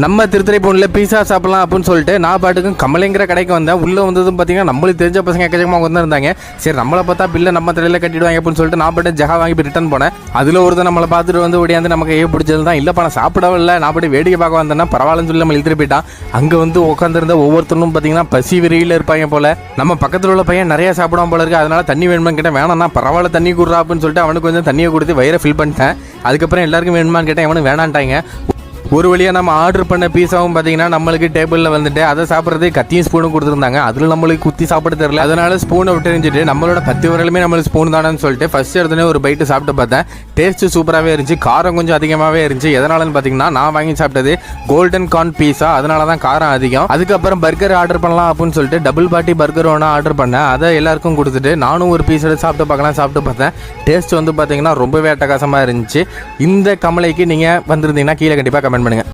நம்ம திருத்துறைப்பூனில் பீஸா சாப்பிடலாம் அப்படின்னு சொல்லிட்டு நான் பாட்டுக்கும் கமலைங்கிற கடைக்கு வந்தேன். உள்ளே வந்ததும் பார்த்தீங்கன்னா நம்மளுக்கு தெரிஞ்ச பசங்க எக்கச்சக்கமாக வந்திருந்தாங்க. சரி நம்மளை பார்த்தா பில்லை நம்ம தலையில் கட்டிடுவாங்க அப்படின்னு சொல்லிட்டு நான் பாட்டு ஜகா வாங்கி போய் ரிட்டர்ன் போனேன். அதில் ஒருத்தர் நம்மளை பார்த்துட்டு வந்து ஓடியாந்து நமக்கு ஏ பிடிச்சது தான் இல்லைப்பா நான் சாப்பிடவே இல்லை. நான் பாட்டு வேடிக்கை பார்க்க வந்தேன்னா பரவாயில்லன்னு சொல்லி நம்ம இழுத்துட்டு போயிட்டான். அங்கே வந்து உட்காந்துருந்த ஒவ்வொருத்தரும் பார்த்தீங்கன்னா பசி வெறியில் இருப்பாங்க போல. நம்ம பக்கத்தில் உள்ள பையன் நிறைய சாப்பிடாம போல இருக்கு. அதனால தண்ணி வேணுமான்னு கேட்டேன் வேணாம்னா பரவாயில்ல தண்ணி கொடுறா அப்படின்னு சொல்லிட்டு அவனுக்கு கொஞ்சம் தண்ணியை கொடுத்து வயிறை ஃபில் பண்ணிட்டேன். அதுக்கப்புறம் எல்லாருக்கும் வேணுமான்னு கேட்டேன். அவனுக்கு வேணான்ட்டாங்க. ஒரு வழியாக நம்ம ஆர்டர் பண்ண பீஸாவும் பார்த்தீங்கன்னா நம்மளுக்கு டேபிளில் வந்துட்டு அதை சாப்பிட்றது கத்தியும் ஸ்பூனும் கொடுத்துருந்தாங்க. அதில் நம்மளுக்கு குத்தி சாப்பிட தெரியல. அதனால ஸ்பூனை விட்டு நம்மளோட பத்து வரலுமே நம்மளுக்கு ஸ்பூன் தானேன்னு சொல்லிட்டு ஃபஸ்ட் எடுத்துனே ஒரு பைட்டு சாப்பிட்டு பார்த்தேன். டேஸ்ட் சூப்பராகவே இருந்துச்சு. காரம் கொஞ்சம் அதிகமாகவே இருந்துச்சு. எதனாலன்னு பார்த்தீங்கன்னா நான் வாங்கி சாப்பிட்டது கோல்டன் கார்ன் பீஸா அதனால தான் காரம் அதிகம். அதுக்கப்புறம் பர்கர் ஆர்டர் பண்ணலாம் அப்படின்னு சொல்லிட்டு டபுள் பாட்டி பர்கர் ஒன்று ஆர்டர் பண்ணேன். அதை எல்லாருக்கும் கொடுத்துட்டு நானும் ஒரு பீஸ் எடுத்து சாப்பிட்டு பார்க்கலாம் சாப்பிட்டு பார்த்தேன். டேஸ்ட் வந்து பார்த்தீங்கன்னா ரொம்பவே அட்டகாசமாக இருந்துச்சு. இந்த கமலைக்கு நீங்கள் வந்திருந்தீங்கன்னா கீழே கண்டிப்பாக கமெண்ட் பண்ணுங்கள்